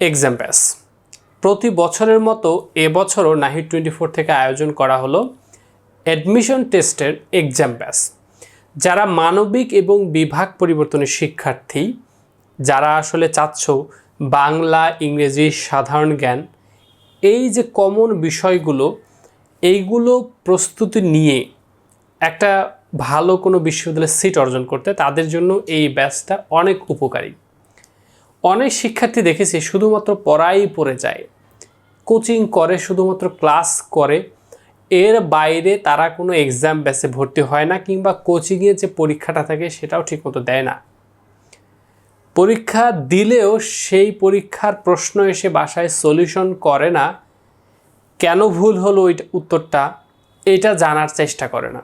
Exam ব্যাস প্রতি বছরের মতো এবছরও নাহিদ টোয়েন্টি ফোর থেকে আয়োজন করা হলো অ্যাডমিশন টেস্টের এক্সাম ব্যাস যারা মানবিক এবং বিভাগ পরিবর্তনের শিক্ষার্থী, যারা আসলে চাচ্ছ বাংলা, ইংরেজি সাধারণ জ্ঞান, এই যে কমন বিষয়গুলো, এইগুলো প্রস্তুতি নিয়ে একটা ভালো কোনো বিশ্ববিদ্যালয়ে সিট অর্জন করতে তাদের জন্য এই ব্যাচটা অনেক উপকারী। অনেক শিক্ষার্থী দেখেছি শুধুমাত্র পড়াই পড়ে যায়। কোচিং করে, শুধুমাত্র ক্লাস করে। এর বাইরে তারা কোনো এক্সাম ব্যাচে ভর্তি হয় না কিংবা কোচিংয়ে যে পরীক্ষাটা থাকে সেটাও ঠিকমতো দেয় না। পরীক্ষা দিলেও সেই পরীক্ষার প্রশ্ন এসে বাসায় সলিউশন করে না। কেন ভুল হলো ওই উত্তরটা? এটা জানার চেষ্টা করে না।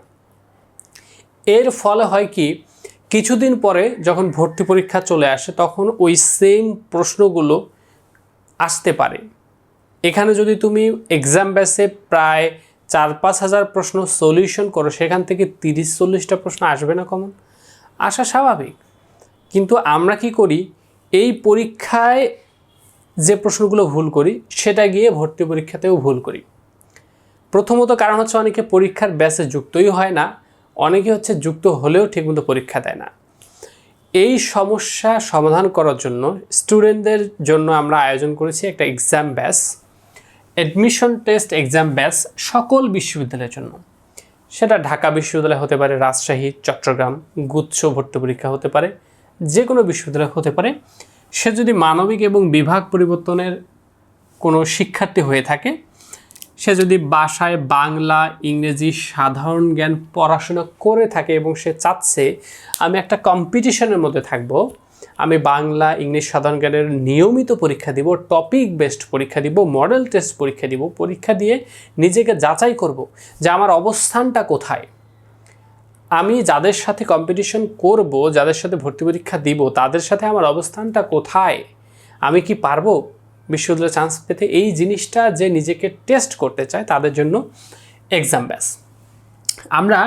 এর ফলে হয় কি কিছুদিন পরে যখন ভর্তি পরীক্ষা চলে আসে, তখন ওই সেম প্রশ্নগুলো আসতে পারে। এখানে যদি তুমি এক্সাম ব্যাসে প্রায় চার পাঁচ হাজার প্রশ্ন সলিউশন করো, সেখান থেকে তিরিশ চল্লিশটা প্রশ্ন আসবে না কমন আসা স্বাভাবিক। কিন্তু আমরা কি করি? এই পরীক্ষায় যে প্রশ্নগুলো ভুল করি, সেটা গিয়ে ভর্তি পরীক্ষাতেও ভুল করি। প্রথমত কারণ হচ্ছে অনেকে পরীক্ষার ব্যাসে যুক্তই হয় না। অনেকে হচ্ছে যুক্ত হলেও ঠিকমতো পরীক্ষা দেয় না। এই সমস্যা সমাধান করার জন্য স্টুডেন্টদের জন্য আমরা আয়োজন করেছি একটা এক্সাম ব্যাস অ্যাডমিশন টেস্ট এক্সাম ব্যাস সকল বিশ্ববিদ্যালয়ের জন্য। সেটা ঢাকা বিশ্ববিদ্যালয় হতে পারে, রাজশাহী, চট্টগ্রাম, গুচ্ছ ভর্তি পরীক্ষা হতে পারে যে কোনো বিশ্ববিদ্যালয় হতে পারে। সে যদি মানবিক এবং বিভাগ পরিবর্তনের কোনো শিক্ষার্থী হয়ে থাকে সে যদি বাসায় বাংলা, ইংরেজি সাধারণ জ্ঞান পড়াশোনা করে থাকে এবং সে চাচ্ছে, আমি একটা কম্পিটিশনের মধ্যে থাকব, আমি বাংলা ইংলিশ সাধারণ জ্ঞানের নিয়মিত পরীক্ষা দিব টপিক বেসড পরীক্ষা দিব মডেল টেস্ট পরীক্ষা দিব, পরীক্ষা দিয়ে নিজেকে যাচাই করব যে আমার অবস্থানটা কোথায়। আমি যাদের সাথে কম্পিটিশন করব, যাদের সাথে ভর্তি পরীক্ষা দিব, তাদের সাথে আমার অবস্থানটা কোথায়? আমি কি পারব? বিশ্ববিদ্যালয়ে চান্স পেতে এই জিনিসটা যে নিজেকে টেস্ট করতে চায়, তাদের জন্য এক্সাম ব্যাস আমরা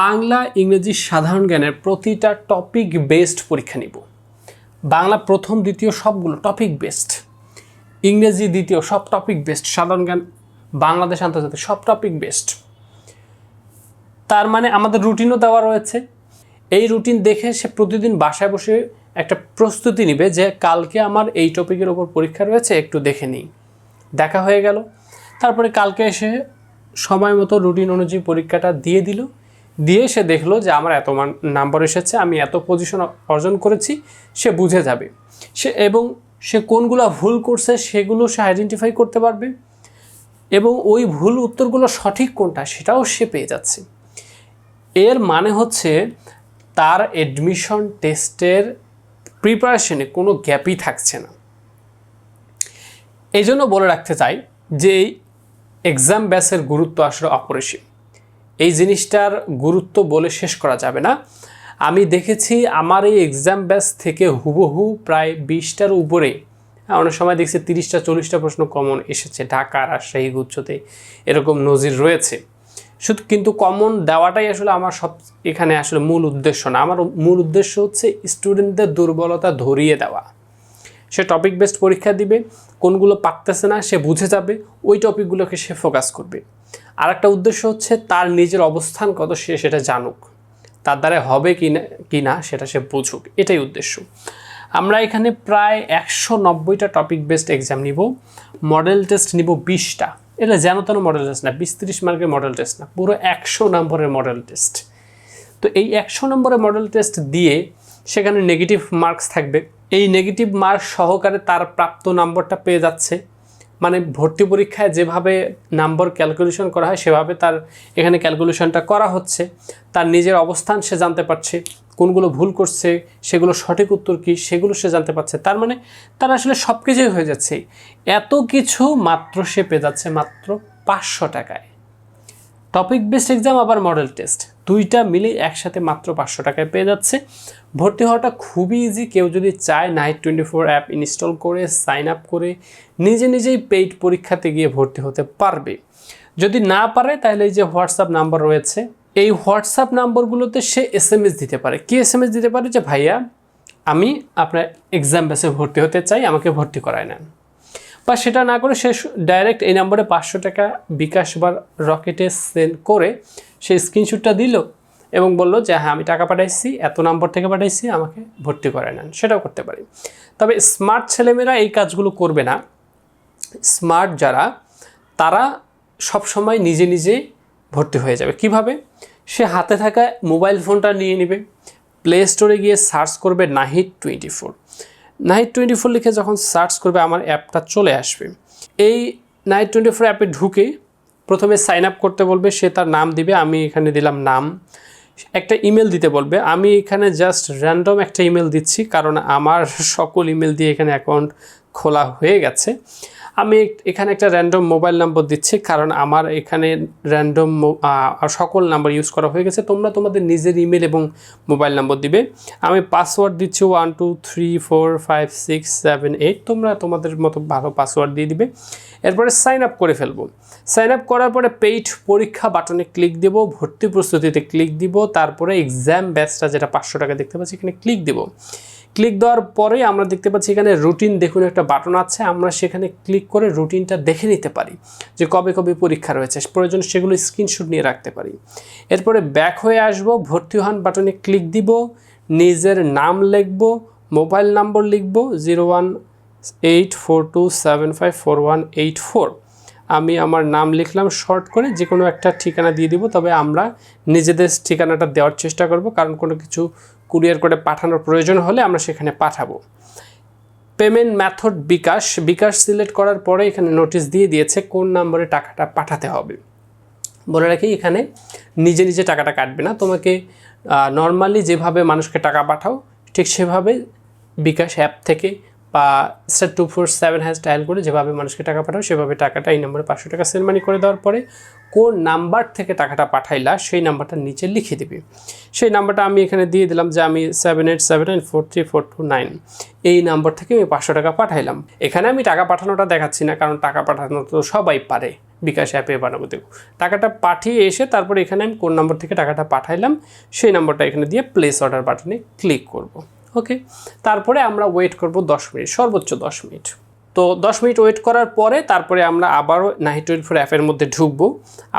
বাংলা, ইংরেজি সাধারণ জ্ঞানের প্রতিটা টপিক বেসড পরীক্ষা নিব। বাংলা প্রথম, দ্বিতীয় সবগুলো টপিক বেসড ইংরেজি, দ্বিতীয় সব টপিক বেসড সাধারণ জ্ঞান, বাংলাদেশ আন্তর্জাতিক সব টপিক বেসড তার মানে আমাদের রুটিনও দেওয়া রয়েছে। এই রুটিন দেখে সে প্রতিদিন বাসায় বসে একটা প্রস্তুতি নিবে যে কালকে আমার এই টপিকের ওপর পরীক্ষা রয়েছে, একটু দেখে নিই। দেখা হয়ে গেল। তারপরে কালকে এসে সময় মতো রুটিন অনুযায়ী পরীক্ষাটা দিয়ে দিল। দিয়ে সে দেখল যে আমার এত নাম্বার এসেছে, আমি এত পজিশন অর্জন করেছি, সে বুঝে যাবে। সে এবং সে কোনগুলো ভুল করছে সেগুলো সে আইডেন্টিফাই করতে পারবে এবং ওই ভুল উত্তরগুলো সঠিক কোনটা সেটাও সে পেয়ে যাচ্ছে। এর মানে হচ্ছে তার অ্যাডমিশন টেস্টের প্রিপারেশনে কোনো গ্যাপই থাকছে না। এই জন্য বলে রাখতে চাই যে এক্সাম ব্যাসের গুরুত্ব আসলে অপরিসীম। এই জিনিসটার গুরুত্ব বলে শেষ করা যাবে না। আমি দেখেছি আমার এই এক্সাম ব্যাস থেকে হুবহু প্রায় বিশটার উপরে, অনেক সময় দেখছি তিরিশটা, চল্লিশটা প্রশ্ন কমন এসেছে, ঢাকা, রাজশাহী, গুচ্ছতে এরকম নজির রয়েছে। শুধু কিন্তু কমন দেওয়াটাই আসলে আমার সব এখানে আসলে মূল উদ্দেশ্য না। আমার মূল উদ্দেশ্য হচ্ছে স্টুডেন্টদের দুর্বলতা ধরিয়ে দেওয়া। সে টপিক বেসড পরীক্ষা দিবে, কোনগুলো পারতেছে না সে বুঝে যাবে, ওই টপিকগুলোকে সে ফোকাস করবে। আর একটা উদ্দেশ্য হচ্ছে তার নিজের অবস্থান কত সে সেটা জানুক, তার দ্বারা হবে কি না কি না সেটা সে বুঝুক, এটাই উদ্দেশ্য। আমরা এখানে প্রায় একশো নব্বইটা টপিক বেসড এক্সাম নিব মডেল টেস্ট নিব বিশটা। এটা যেন তেন মডেল টেস্ট না, বিশ মার্কের মডেল টেস্ট না, পুরো একশো নম্বরের মডেল টেস্ট তো এই একশো নম্বরের মডেল টেস্ট দিয়ে সেখানে নেগেটিভ মার্কস থাকবে। এই নেগেটিভ মার্কস সহকারে তার প্রাপ্ত নম্বরটা পেয়ে যাচ্ছে। মানে ভর্তি পরীক্ষায় যেভাবে নাম্বার ক্যালকুলেশন করা হয়, সেভাবে তার এখানে ক্যালকুলেশনটা করা হচ্ছে। তার নিজের অবস্থান সে জানতে পারছে, কোনগুলো ভুল করছে সেগুলো সঠিক উত্তর কী, সেগুলো সে জানতে পারছে। তার মানে তার আসলে সব কিছুই হয়ে যাচ্ছে। এত কিছু মাত্র সে পেয়ে যাচ্ছে মাত্র পাঁচশো টাকায়। টপিক বেসড এক্সাম আবার মডেল টেস্ট দুইটা মিলে একসাথে মাত্র পাঁচশো টাকায় পেয়ে যাচ্ছে। ভর্তি হওয়াটা খুবই ইজি কেউ যদি চায় night twenty four app install করে সাইন আপ করে নিজে নিজেই পেইড পরীক্ষাতে গিয়ে ভর্তি হতে পারবে। যদি না পারে, তাহলে এই যে হোয়াটসঅ্যাপ নাম্বার রয়েছে, এই হোয়াটসঅ্যাপ নাম্বারগুলোতে সে এস এম এস দিতে পারে। কি এস এম এস দিতে পারে? যে, ভাইয়া, আমি আপনার এক্সাম বেসে ভর্তি হতে চাই, আমাকে ভর্তি করায় নেন। বা সেটা না করে সে ডাইরেক্ট এই নম্বরে পাঁচশো টাকা বিকাশ বা রকেটে সেন্ড করে সে স্ক্রিনশুটটা দিল এবং বলল যে হ্যাঁ আমি টাকা পাঠাইছি, এত নম্বর থেকে পাঠাইছি, আমাকে ভর্তি করায় নেন। সেটাও করতে পারি। তবে স্মার্ট ছেলেমেয়েরা এই কাজগুলো করবে না। স্মার্ট যারা, তারা সবসময় নিজে নিজে ভর্তি হয়ে যাবে। কীভাবে? সে হাতে থাকা মোবাইল ফোনটা নিয়ে নেবে। প্লে স্টোরে গিয়ে সার্চ করবে Nahid twenty four night twenty four লিখে যখন সার্চ করবে, আমার অ্যাপটা চলে আসবে। এই নাইট টোয়েন্টি ফোর অ্যাপে ঢুকে প্রথমে সাইন আপ করতে বলবে, সে তার নাম দিবে, আমি এখানে দিলাম নাম। একটা ইমেল দিতে বলবে, আমি এখানে জাস্ট র্যান্ডম একটা ইমেল দিচ্ছি, কারণ আমার সকল ইমেল দিয়ে এখানে অ্যাকাউন্ট খোলা হয়ে গেছে। আমি এখানে একটা র্যান্ডম মোবাইল নাম্বার দিচ্ছি, কারণ আমার এখানে র্যান্ডম সকল নাম্বার ইউজ করা হয়ে গেছে। তোমরা তোমাদের নিজের ইমেল এবং মোবাইল নাম্বার দিবে। আমি পাসওয়ার্ড দিচ্ছি one two three four five six seven eight তোমরা তোমাদের মতো ভালো পাসওয়ার্ড দিয়ে দিবে। এরপরে সাইন আপ করে ফেলব। সাইন আপ করার পরে পেইড পরীক্ষা বাটনে ক্লিক দেবো, ভর্তি প্রস্তুতিতে ক্লিক দিব, তারপরে এক্সাম ব্যাচটা যেটা পাঁচশো টাকা দেখতে পাচ্ছি, এখানে ক্লিক দিব। ক্লিক দেওয়ার পরে আমরা দেখতে পাচ্ছি এখানে রুটিন দেখুন একটা বাটন আছে, আমরা সেখানে ক্লিক করে রুটিনটা দেখে নিতে পারি যে কবে কবে পরীক্ষা রয়েছে। প্রয়োজন সেগুলো স্ক্রিনশট নিয়ে রাখতে পারি। এরপরে ব্যাক হয়ে আসব, ভর্তি হন বাটনে ক্লিক দিব, নিজের নাম লিখব মোবাইল নম্বর লিখব zero one eight four two seven five four one eight four আমি আমার নাম লিখলাম শর্ট করে যে কোনো একটা ঠিকানা দিয়ে দিব, তবে আমরা নিজেদের ঠিকানাটা দেওয়ার চেষ্টা করব, কারণ কোনো কিছু কুরিয়ার করে পাঠানোর প্রয়োজন হলে আমরা সেখানে পাঠাবো। Payment method bKash bKash select করার পরে এখানে নোটিশ দিয়ে দিয়েছে কোন নম্বরে টাকাটা পাঠাতে হবে। বলে রাখি এখানে নিজে নিজে টাকাটা কাটবে না, তোমাকে নর্মালি যেভাবে মানুষকে টাকা পাঠাও, ঠিক সেভাবে বিকাশ অ্যাপ থেকে বা star two four seven hash dial করে যেভাবে মানুষকে টাকা পাঠাও, সেভাবে টাকাটা এই নম্বরে পাঁচশো টাকা সেন্ড মানি করে দেওয়ার পরে কোন নাম্বার থেকে টাকাটা পাঠাইলা, সেই নাম্বারটা নিচে লিখে দিবি। সেই নাম্বারটা আমি এখানে দিয়ে দিলাম যে আমি seven eight seven nine four three four two nine এই নাম্বার থেকে আমি পাঁচশো টাকা পাঠাইলাম। এখানে আমি টাকা পাঠানোটা দেখাচ্ছি না, কারণ টাকা পাঠানো তো সবাই পারে, বিকাশ অ্যাপে বানাবো দেখো। টাকাটা পাঠিয়ে এসে তারপরে এখানে আমি কোন নম্বর থেকে টাকাটা পাঠাইলাম, সেই নাম্বারটা এখানে দিয়ে প্লেস অর্ডার বাটনে ক্লিক করব। ওকে তারপরে আমরা ওয়েট করব দশ মিনিট, সর্বোচ্চ দশ মিনিট। তো দশ মিনিট ওয়েট করার পরে তারপরে আমরা আবারও নাহি টোয়েন্টি ফোর অ্যাপের মধ্যে ঢুকবো।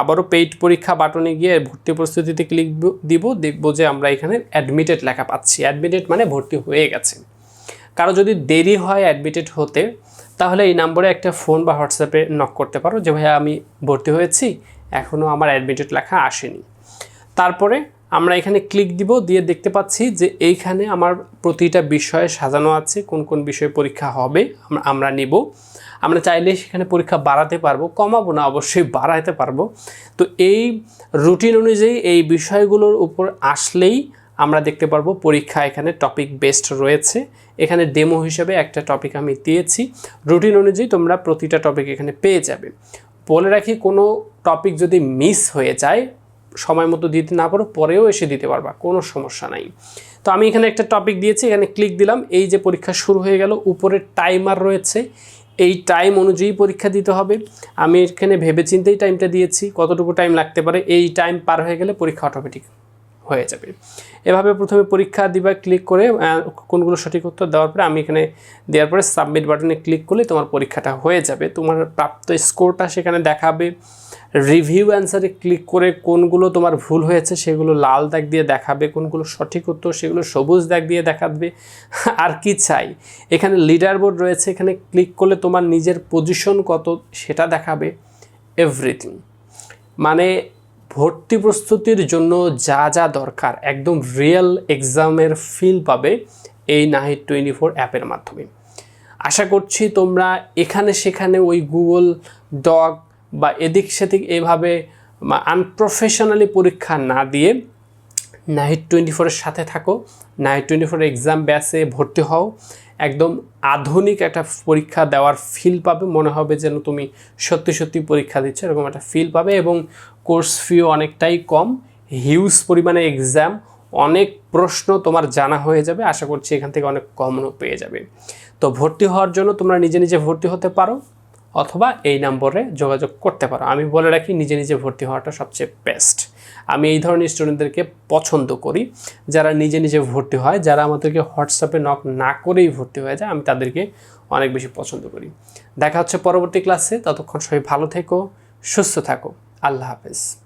আবারও পেইড পরীক্ষা বাটনে গিয়ে ভর্তি প্রস্তুতিতে ক্লিক দিব, দেখব যে আমরা এখানে অ্যাডমিটেড লেখা পাচ্ছি। অ্যাডমিটেড মানে ভর্তি হয়ে গেছে। কারও যদি দেরি হয় অ্যাডমিটেড হতে, তাহলে এই নম্বরে একটা ফোন বা হোয়াটসঅ্যাপে নক করতে পারো যে, ভাইয়া, আমি ভর্তি হয়েছি এখনও আমার অ্যাডমিটেড লেখা আসেনি। তারপরে আমরা এখানে ক্লিক দিব, দিয়ে দেখতে পাচ্ছি যে এইখানে আমার প্রতিটা বিষয়ে সাজানো আছে, কোন কোন বিষয়ে পরীক্ষা হবে আমরা নিব। আমরা চাইলে সেখানে পরীক্ষা বাড়াতে পারব, কমাবো না, অবশ্যই বাড়াতে পারব। তো এই রুটিন অনুযায়ী এই বিষয়গুলোর উপর আসলেই আমরা দেখতে পারব পরীক্ষা এখানে টপিক বেসড রয়েছে। এখানে ডেমো হিসেবে একটা টপিক আমি দিয়েছি। রুটিন অনুযায়ী তোমরা প্রতিটা টপিক এখানে পেয়ে যাবে। বলে রাখি, কোনো টপিক যদি মিস হয়ে যায় সময় মতো দিতে না পারো পরেও এসে দিতে পারবা, কোনো সমস্যা নাই। তো আমি এখানে একটা টপিক দিয়েছি, এখানে ক্লিক দিলাম, এই যে পরীক্ষা শুরু হয়ে গেল, উপরে টাইমার রয়েছে, এই টাইম অনুযায়ী পরীক্ষা দিতে হবে। আমি এখানে ভেবে চিন্তেই টাইমটা দিয়েছি, কতটুকু টাইম লাগতে পারে, এই টাইম পার হয়ে গেলে পরীক্ষা অটোমেটিক হয়ে যাবে। এভাবে প্রথমে পরীক্ষা দিবা ক্লিক করে কোনগুলো সঠিক উত্তর দেওয়ার পরে আমি এখানে দেওয়ার পরে সাবমিট বাটনে ক্লিক করলে তোমার পরীক্ষাটা হয়ে যাবে। তোমার প্রাপ্ত স্কোরটা সেখানে দেখাবে। রিভিউ অ্যান্সারে ক্লিক করে কোনগুলো তোমার ভুল হয়েছে সেগুলো লাল দাগ দিয়ে দেখাবে, কোনগুলো সঠিক উত্তর সেগুলো সবুজ দাগ দিয়ে দেখাবে। আর কি চাই? এখানে লিডার বোর্ড রয়েছে, এখানে ক্লিক করলে তোমার নিজের পজিশন কত সেটা দেখাবে। এভরিথিং মানে ভর্তি প্রস্তুতির জন্য যা যা দরকার, একদম রিয়েল এক্সামের ফিল পাবে এই নাহিদ টোয়েন্টি ফোর অ্যাপের মাধ্যমে। আশা করছি তোমরা এখানে সেখানে ওই গুগল ডক বা এদিক সেদিক এভাবে আনপ্রফেশনালি পরীক্ষা না দিয়ে নাইট টোয়েন্টি ফোরের সাথে থাকো। নাইট টোয়েন্টি ফোর এক্সাম ব্যাচে ভর্তি হও। একদম আধুনিক একটা পরীক্ষা দেওয়ার ফিল পাবে। মনে হবে যেন তুমি সত্যি সত্যি পরীক্ষা দিচ্ছ, এরকম একটা ফিল পাবে এবং কোর্স ফিও অনেকটাই কম। হিউজ পরিমাণে এক্সাম অনেক প্রশ্ন তোমার জানা হয়ে যাবে। আশা করছি এখান থেকে অনেক কমও পেয়ে যাবে। তো ভর্তি হওয়ার জন্য তোমরা নিজে নিজে ভর্তি হতে পারো। অথবা এই নম্বরে যোগাযোগ করতে পারো। আমি বলে রাখি, নিজে নিজে ভর্তি হওয়াটা সবচেয়ে বেস্ট আমি এই ধরনের স্টুডেন্টদেরকে পছন্দ করি। যারা নিজে নিজে ভর্তি হয়, যারা আমাদেরকে হোয়াটসঅ্যাপে নক না করেই ভর্তি হয়ে যায়, আমি তাদেরকে অনেক বেশি পছন্দ করি। দেখা হচ্ছে পরবর্তী ক্লাসে ততক্ষণ সবাই ভালো থেকো, সুস্থ থাকো। আল্লাহ হাফেজ।